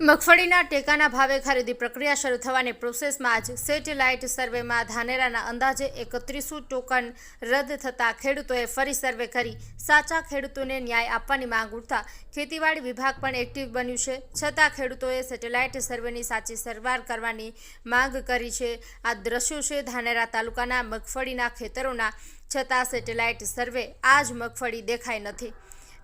મગફળીના ટેકાના ભાવે ખરીદી પ્રક્રિયા શરૂ થવાની પ્રોસેસમાં જ સેટેલાઇટ સર્વેમાં ધાનેરાના અંદાજે એકત્રીસો ટોકન રદ થતાં ખેડૂતોએ ફરી સર્વે કરી સાચા ખેડૂતોને ન્યાય આપવાની માંગ ઉઠતા ખેતીવાડી વિભાગ પણ એક્ટિવ બન્યું છે. છતાં ખેડૂતોએ સેટેલાઇટ સર્વેની સાચી સરવાર કરવાની માંગ કરી છે. આ દ્રશ્યો છે ધાનેરા તાલુકાના મગફળીના ખેતરોના. છતાં સેટેલાઇટ સર્વે આ જ મગફળી દેખાઈ નથી.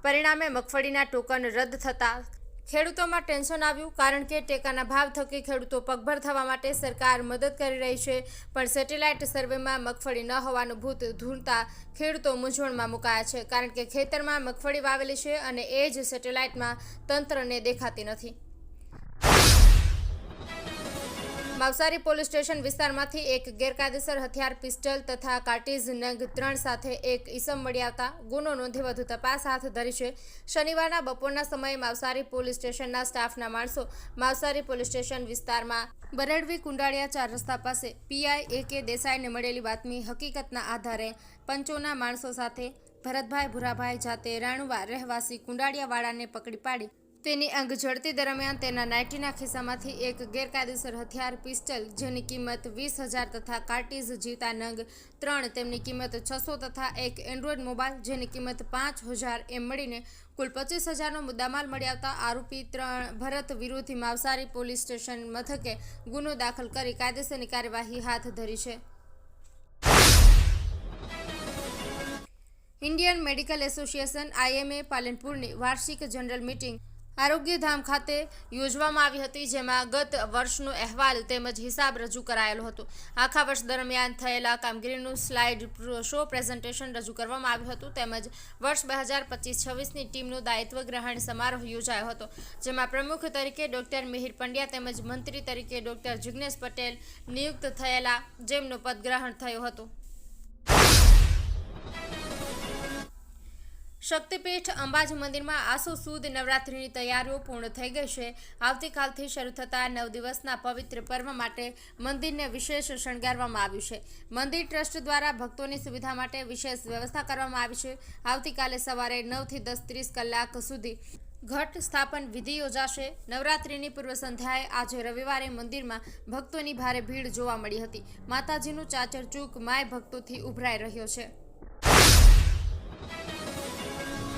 પરિણામે મગફળીના ટોકન રદ થતાં ખેડૂતોમાં ટેન્શન આવ્યું કારણ કે ટેકાના ભાવ થકી ખેડૂતો પગભર થવા માટે સરકાર મદદ કરી રહી છે. પણ સેટેલાઇટ સર્વેમાં મગફળી ન હોવાનું ભૂત ધૂળતા ખેડૂતો મૂંઝવણમાં મુકાયા છે. કારણ કે ખેતરમાં મગફળી વાવેલી છે અને એ જ સેટેલાઇટમાં તંત્રને દેખાતી નથી. માવસારી પોલીસ સ્ટેશન વિસ્તારમાંથી એક ગેરકાયદેસર હથિયાર, પિસ્ટલ તથા કાર્ટીઝ નંગ ત્રણ સાથે એક ઈસમ મળી આવતા ગુનો નોંધી વધુ તપાસ હાથ ધરી છે. શનિવારના બપોરના સમયે માવસારી પોલીસ સ્ટેશનના સ્ટાફના માણસો માવસારી પોલીસ સ્ટેશન વિસ્તારમાં બરડવી કુંડાળિયા ચાર રસ્તા પાસે પીઆઈ એ કે દેસાઈને મળેલી બાતમી હકીકતના આધારે પંચોના માણસો સાથે ભરતભાઈ ભુરાભાઈ જાતે રાણુવા રહેવાસી કુંડાળિયાવાળાને પકડી પાડી તેની અંગ ઝડતી દરમિયાન તેના નાઇટીના ખિસ્સામાંથી એક ગેરકાયદેસર હથિયાર, પિસ્ટલ જેની કિંમત વીસ હજાર તથા કાર્ટીઝ જીવતા નંગ ત્રણ, તેમની કિંમત છસો તથા એક એન્ડ્રોઈડ મોબાઈલ જેની કિંમત પાંચ હજાર એમ મળીને કુલ પચીસ હજારનો મુદ્દામાલ મળી આવતા આરોપી ત્રણ ભરત વિરોધી માવસારી પોલીસ સ્ટેશન મથકે ગુનો દાખલ કરી કાયદેસરની કાર્યવાહી હાથ ધરી છે. ઇન્ડિયન મેડિકલ એસોસિએશન આઈએમએ પાલનપુરની વાર્ષિક જનરલ મીટિંગ આરોગ્યધામ ખાતે યોજવામાં આવી હતી, જેમાં ગત વર્ષનો અહેવાલ તેમજ હિસાબ રજૂ કરાયેલો હતો. આખા વર્ષ દરમિયાન થયેલા કામગીરીનું સ્લાઇડ શો પ્રેઝન્ટેશન રજૂ કરવામાં આવ્યું હતું. તેમજ વર્ષ બે હજાર પચીસ છવ્વીસની ટીમનો દાયિત્વ ગ્રહણ સમારોહ યોજાયો હતો, જેમાં પ્રમુખ તરીકે ડોક્ટર મિહિર પંડ્યા તેમજ મંત્રી તરીકે ડોક્ટર જિગ્નેશ પટેલ નિયુક્ત થયેલા, જેમનો પદગ્રહણ થયો હતો. શક્તિપીઠ અંબાજી મંદિરમાં આસો સુદ નવરાત્રિની તૈયારીઓ પૂર્ણ થઈ ગઈ છે. આવતીકાલથી શરૂ થતા નવ દિવસના પવિત્ર પર્વ માટે મંદિરને વિશેષ શણગારવામાં આવ્યું છે. મંદિર ટ્રસ્ટ દ્વારા ભક્તોની સુવિધા માટે વિશેષ વ્યવસ્થા કરવામાં આવી છે. આવતીકાલે સવારે નવથી દસ ત્રીસ કલાક સુધી ઘટ સ્થાપન વિધિ યોજાશે. નવરાત્રિની પૂર્વ સંધ્યાએ આજે રવિવારે મંદિરમાં ભક્તોની ભારે ભીડ જોવા મળી હતી. માતાજીનું ચાચર ચૂક માય ભક્તોથી ઉભરાઈ રહ્યો છે.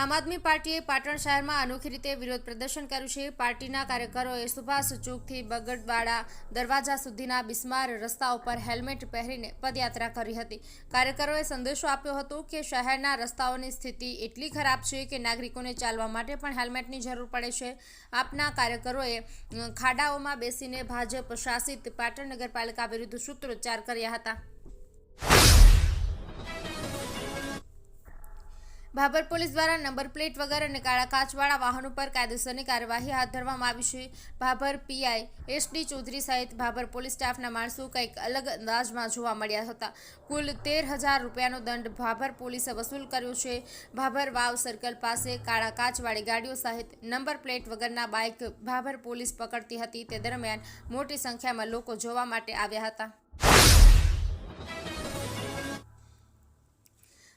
Aam Aadmi પાર્ટીએ પાટણ શહેરમાં અનોખી રીતે વિરોધ પ્રદર્શન કર્યું છે. પાર્ટીના કાર્યકરોએ સુભાષ ચોકથી બગડવાડા દરવાજા સુધીના બિસ્માર રસ્તા ઉપર હેલ્મેટ પહેરીને પદયાત્રા કરી હતી. કાર્યકરોએ સંદેશો આપ્યો હતો કે શહેરના રસ્તાઓની સ્થિતિ એટલી ખરાબ છે કે નાગરિકોને ચાલવા માટે પણ હેલ્મેટની જરૂર પડે છે. આપના કાર્યકરોએ ખાડાઓમાં બેસીને ભાજપ શાસિત પાટણ નગરપાલિકા વિરુદ્ધ સૂત્રોચ્ચાર કર્યા હતા. ભાભર પોલીસ દ્વારા નંબર પ્લેટ વગર અને કાળા કાચવાળા વાહનો પર કાયદેસરની કાર્યવાહી હાથ ધરવામાં આવી છે. Bhabhar PI S D Chaudhary સહિત ભાભર પોલીસ સ્ટાફના માણસો કંઈક અલગ અંદાજમાં જોવા મળ્યા હતા. કુલ તેર હજાર રૂપિયાનો દંડ ભાભર પોલીસે વસૂલ કર્યો છે. ભાભર વાવ સર્કલ પાસે કાળા કાચવાળી ગાડીઓ સહિત નંબર પ્લેટ વગરના બાઇક ભાભર પોલીસ પકડતી હતી. તે દરમિયાન મોટી સંખ્યામાં લોકો જોવા માટે આવ્યા હતા.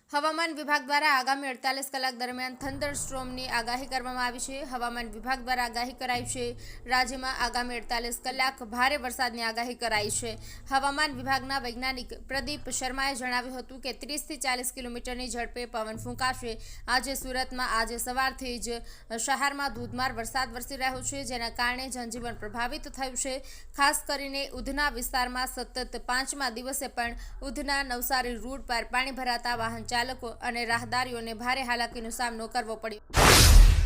હવામાન વિભાગ દ્વારા આગામી અડતાલીસ કલાક દરમિયાન થંડર સ્ટ્રોમની આગાહી કરવામાં આવી છે. હવામાન વિભાગ દ્વારા આગાહી કરાઈ છે. રાજ્યમાં આગામી અડતાલીસ કલાક ભારે વરસાદની આગાહી કરાઈ છે. હવામાન વિભાગના વૈજ્ઞાનિક પ્રદીપ શર્માએ જણાવ્યું હતું કે ત્રીસથી ચાલીસ કિલોમીટરની ઝડપે પવન ફૂંકાશે. આજે સુરતમાં આજે સવારથી જ શહેરમાં ધોધમાર વરસાદ વરસી રહ્યો છે, જેના કારણે જનજીવન પ્રભાવિત થયું છે. ખાસ કરીને ઉધના વિસ્તારમાં સતત પાંચમા દિવસે પણ ઉધના નવસારી રૂટ પર પાણી ભરાતા વાહન ચાલકો અને રાહદારીઓને ભારે હાલાકીનો સામનો કરવો પડ્યો.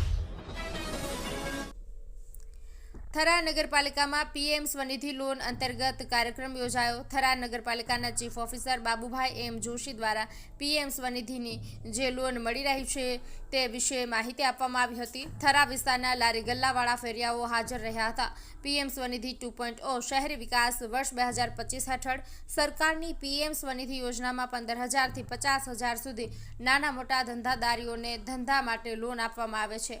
થરા નગરપાલિકામાં પીએમ સ્વનિધિ લોન અંતર્ગત કાર્યક્રમ યોજાયો. થરા નગરપાલિકાના chief officer Babubhai M Joshi દ્વારા પીએમ સ્વનિધિની જે લોન મળી રહી છે તે વિશે માહિતી આપવામાં આવી હતી. થરા વિસ્તારના લારી ગલ્લાવાળા ફેરિયાઓ હાજર રહ્યા હતા. PM Svanidhi two point O શહેરી વિકાસ વર્ષ બે હજાર પચીસ હેઠળ સરકારની પીએમ સ્વનિધિ યોજનામાં પંદર હજારથી પચાસ હજાર સુધી નાના મોટા ધંધાદારીઓને ધંધા માટે લોન આપવામાં આવે છે.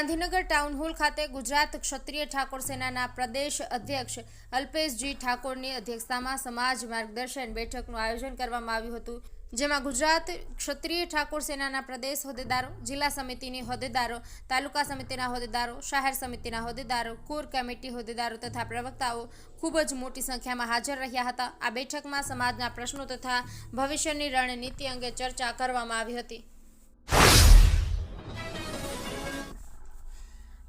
ગાંધીનગર ટાઉન હોલ ખાતે ગુજરાત ક્ષત્રિય ઠાકોર સેનાના પ્રદેશ અધ્યક્ષ અલ્પેશજી ઠાકોરની અધ્યક્ષતામાં સમાજ માર્ગદર્શન બેઠકનું આયોજન કરવામાં આવ્યું હતું, જેમાં ગુજરાત ક્ષત્રિય ઠાકોર સેનાના પ્રદેશ હોદ્દેદારો, જિલ્લા સમિતિની હોદ્દેદારો, તાલુકા સમિતિના હોદ્દેદારો, શહેર સમિતિના હોદ્દેદારો, કોર કમિટી હોદ્દેદારો તથા પ્રવક્તાઓ ખૂબ જ મોટી સંખ્યામાં હાજર રહ્યા હતા. આ બેઠકમાં સમાજના પ્રશ્નો તથા ભવિષ્યની રણનીતિ અંગે ચર્ચા કરવામાં આવી હતી.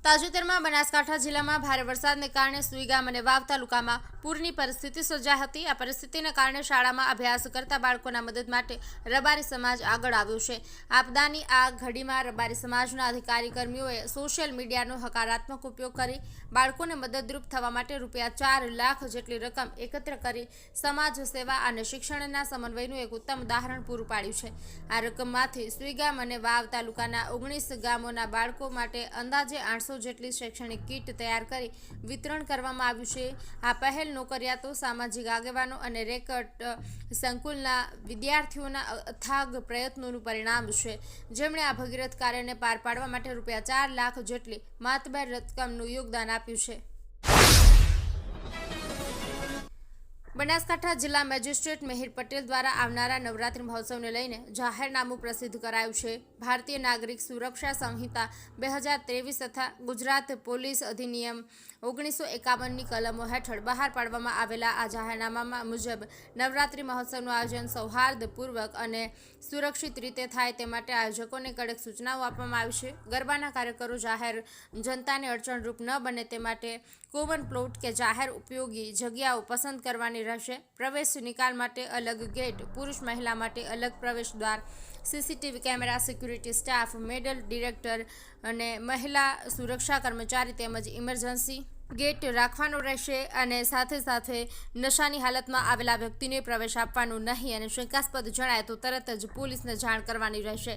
તાજેતરમાં બનાસકાંઠા જિલ્લામાં ભારે વરસાદને કારણે સુઈગામ અને વાવ તાલુકામાં પૂરની પરિસ્થિતિ સર્જાઈ હતી. આ પરિસ્થિતિને કારણે શાળામાં અભ્યાસ કરતા બાળકોના મદદ માટે રબારી સમાજ આગળ આવ્યો છે. આપદાની આ ઘડીમાં રબારી સમાજના અધિકારી કર્મીઓએ સોશિયલ મીડિયાનો હકારાત્મક ઉપયોગ કરી બાળકોને મદદરૂપ થવા માટે રૂપિયા ચાર લાખ જેટલી રકમ એકત્ર કરી સમાજ સેવા અને શિક્ષણના સમન્વયનું એક ઉત્તમ ઉદાહરણ પૂરું પાડ્યું છે. આ રકમમાંથી સુઈગામ અને વાવ તાલુકાના ઓગણીસ ગામોના બાળકો માટે અંદાજે આઠસો જેટલી શૈક્ષણિક કીટ તૈયાર કરી વિતરણ કરવામાં આવ્યું છે. આ પહેલ નોકરિયાતો, સામાજિક આગેવાનો અને રેકર્ડ સંકુલના વિદ્યાર્થીઓના અથાગ પ્રયત્નોનું પરિણામ છે. જેમણે આ ભગીરથ કાર્યને પાર પાડવા માટે રૂપિયા ચાર લાખ જેટલી માતબર રકમનું યોગદાન આપ્યું છે. બનાસકાંઠા જિલ્લા મેજિસ્ટ્રેટ મિહિર પટેલ દ્વારા આવનારા નવરાત્રિ મહોત્સવને લઈને જાહેરનામું પ્રસિદ્ધ કરાયું છે. ભારતીય નાગરિક સુરક્ષા સંહિતા બે હજાર ત્રેવીસ તથા ગુજરાત પોલીસ અધિનિયમ ઓગણીસો એકાવનની કલમો હેઠળ બહાર પાડવામાં આવેલા આ જાહેરનામામાં મુજબ નવરાત્રિ મહોત્સવનું આયોજન સૌહાર્દપૂર્વક અને સુરક્ષિત રીતે થાય તે માટે આયોજકોને કડક સૂચનાઓ આપવામાં આવી છે. ગરબાના કાર્યકરો જાહેર જનતાને અડચણરૂપ ન બને તે માટે કોમન પ્લોટ કે જાહેર ઉપયોગી જગ્યાઓ પસંદ કરવાની રહેશે. પ્રવેશ નિકાલ માટે અલગ ગેટ, પુરુષ મહિલા માટે અલગ પ્રવેશ દ્વાર CCTV camera security staff, medal director અને મહિલા સુરક્ષા કર્મચારી તેમજ ઇમરજન્સી ગેટ રાખવાનો રહેશે અને સાથે સાથે નશાની હાલતમાં આવેલા વ્યક્તિને પ્રવેશ આપવાનો નહીં અને શંકાસ્પદ જણાય તો તરત જ પોલીસને જાણ કરવાની રહેશે.